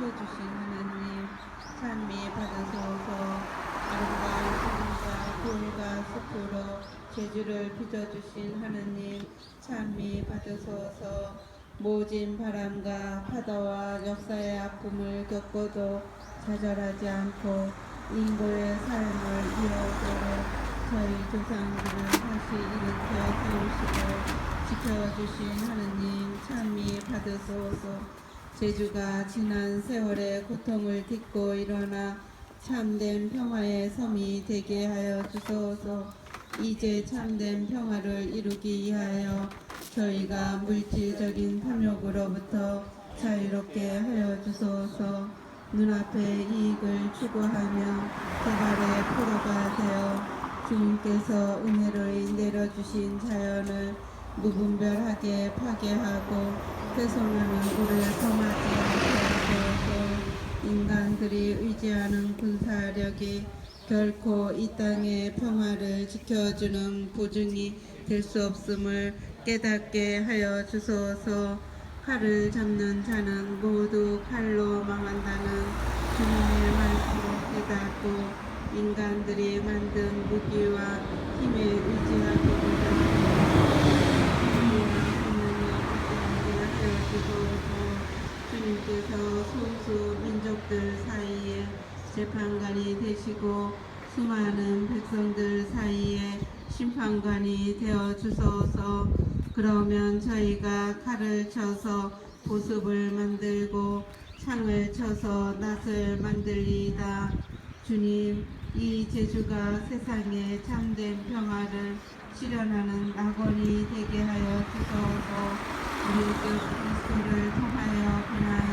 지켜주신 하나님 찬미 받으소서 아름다운 산과 돌과 숲으로 제주를 빚어주신 하나님 찬미 받으소서 모진 바람과 파도와 역사의 아픔을 겪어도 좌절하지 않고 인고의 삶을 이어오도록 저희 조상들을 다시 일으켜 세우시고 지켜주신 하느님 찬미 받으소서 제주가 지난 세월의 고통을 딛고 일어나 참된 평화의 섬이 되게 하여 주소서. 이제 참된 평화를 이루기 위하여 저희가 물질적인 탐욕으로부터 자유롭게 하여 주소서. 눈앞의 이익을 추구하며 개발의 포로가 되어 주님께서 은혜를 내려주신 자연을 무분별하게 파괴하고 훼손하는 우를 범하지 않게 하소서 인간들이 의지하는 군사력이 결코 이 땅의 평화를 지켜주는 보증이 될 수 없음을 깨닫게 하여 주소서. 칼을 잡는 자는 모두 칼로 망한다는 주님의 말씀을 깨닫고 인간들이 만든 무기와 힘에 의지하기보다 주님께서 소수 민족들 사이에 재판관이 되시고 수많은 백성들 사이에 심판관이 되어 주소서. 그러면 저희가 칼을 쳐서 보습을 만들고 창을 쳐서 낫을 만들리이다. 주님 이 제주가 세상에 참된 평화를 실현하는 낙원이 되게 하여 주소서 มีเกลอิสุเรทุพายอพนาย